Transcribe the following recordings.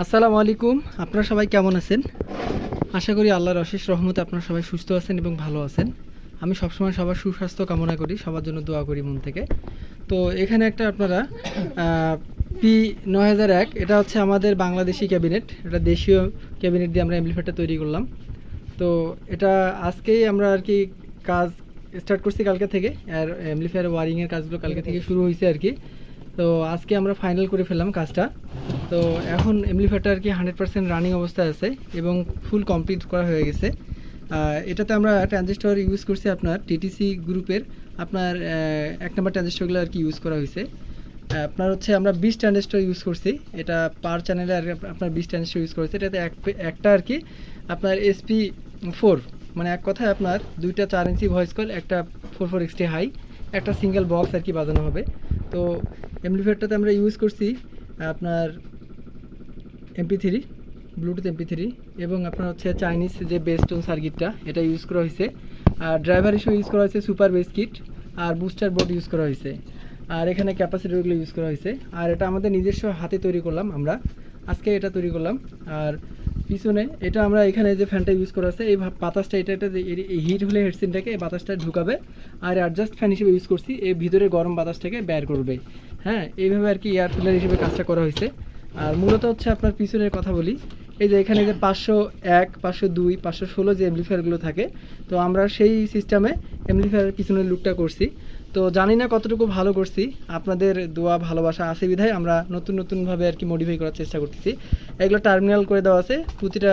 আসসালামু আলাইকুম। আপনারা সবাই কেমন আছেন? আশা করি আল্লাহর অশেষ রহমতে আপনারা সবাই সুস্থ আছেন এবং ভালো আছেন। আমি সবসময় সবার সুস্বাস্থ্য কামনা করি, সবার জন্য দোয়া করি মন থেকে। তো এখানে একটা আপনারা পি নয় হাজার এক, এটা হচ্ছে আমাদের বাংলাদেশি ক্যাবিনেট। এটা দেশীয় ক্যাবিনেট দিয়ে আমরা এমপ্লিফায়ারটা তৈরি করলাম। তো এটা আজকেই আমরা আর কি কাজ স্টার্ট করছি কালকে থেকে। আর এমপ্লিফায়ার ওয়ারিংয়ের কাজগুলো কালকে থেকে শুরু হয়েছে আর কি। তো আজকে আমরা ফাইনাল করে ফেললাম কাজটা। তো এখন এমপ্লিফায়ারটা আর কি হান্ড্রেড পার্সেন্ট রানিং অবস্থায় আছে এবং ফুল কমপ্লিট করা হয়ে গেছে। এটাতে আমরা ট্রানজিস্টর ইউজ করছি আপনার টিটিসি গ্রুপের আপনার এক নম্বর ট্রানজিস্টরগুলো আর কি ইউজ করা হয়েছে। আপনার হচ্ছে আমরা বিশ ট্রানজিস্টর ইউজ করছি। এটা পার চ্যানেলে আর আপনার বিশ ট্রানজিস্টর ইউজ করেছে এটাতে এক, একটা আর কি আপনার এসপি ফোর মানে এক কথায় আপনার দুইটা চার ইঞ্চি ভয়েস কল একটা ফোর ফোর এক্সটি হাই একটা সিঙ্গেল বক্স আর কি বাজানো হবে। তো এমপ্লিফায়ারটাতে আমরা ইউজ করছি। আপনার MP three Bluetooth MP three এবং আপনার হচ্ছে চাইনিজ যে বেস্টোন সার্কিটটা এটা ইউজ করা হয়েছে। আর ড্রাইভার হিসেবে ইউজ করা হয়েছে সুপার বেস কিট আর বুস্টার বোর্ড ইউজ করা হয়েছে। আর এখানে ক্যাপাসিটারগুলো ইউজ করা হয়েছে। আর এটা আমাদের নিজস্ব হাতে তৈরি করলাম আমরা। আজকে এটা তৈরি করলাম। আর পিছনে এটা আমরা এখানে যে ফ্যানটা ইউজ করা আছে, এই বাতাসটা, এটা এটা হিট হলে হেডসিনটাকে এই বাতাসটা ঢুকাবে। আর অ্যাডজাস্ট ফ্যান হিসেবে ইউজ করছি এই ভিতরে গরম বাতাসটাকে বের করবে। হ্যাঁ এইভাবে আর কি এয়ার ফিল্টার হিসেবে কাজটা করা হয়েছে। আর মূলত হচ্ছে আপনার পিছনের কথা বলি, এই যে এখানে যে পাঁচশো এক, পাঁচশো দুই, পাঁচশো ষোলো যে এমপ্লিফায়ারগুলো থাকে, তো আমরা সেই সিস্টেমে এমপ্লিফায়ারের পিছনের লুকটা করছি। তো জানি না কতটুকু ভালো করছি, আপনাদের দোয়া, ভালোবাসা আছে বিধায় আমরা নতুন নতুনভাবে আর কি মডিফাই করার চেষ্টা করতেছি। এগুলো টার্মিনাল করে দেওয়া আছে, প্রতিটা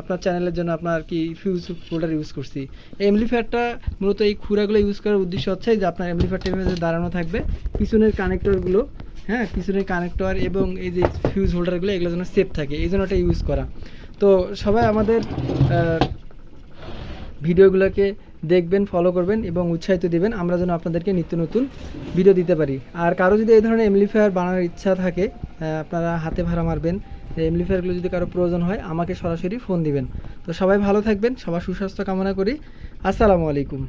আপনার চ্যানেলের জন্য আপনার আর কি ফিউজ হোল্ডার ইউজ করছি। এই এমপ্লিফায়ারটা মূলত এই খুঁড়াগুলো ইউজ করার উদ্দেশ্য হচ্ছে যে আপনার এমপ্লিফায়ারটা এভাবে দাঁড়ানো থাকবে, পিছনের কানেক্টরগুলো হ্যাঁ পিছনের কানেক্টর এবং এই যে ফিউজ হোল্ডারগুলো এগুলো যেন সেফ থাকে, এই জন্য এটা ইউজ করা। তো সবাই আমাদের ভিডিওগুলোকে দেখবেন ফলো করবেন এবং উৎসাহিত দিবেন। আমরা যেন আপনাদেরকে নিত্য নতুন ভিডিও দিতে পারি। আর কারও যদি এই ধরনের এমলিফায়ার বানানোর ইচ্ছা থাকে আপনারা হাতে ভাড়া মারবেন। এমলিফায়ারগুলো যদি কারও প্রয়োজন হয়, আমাকে সরাসরি ফোন দিবেন। তো সবাই ভালো থাকবেন, সবার সুস্বাস্থ্য কামনা করি। আসসালামু আলাইকুম।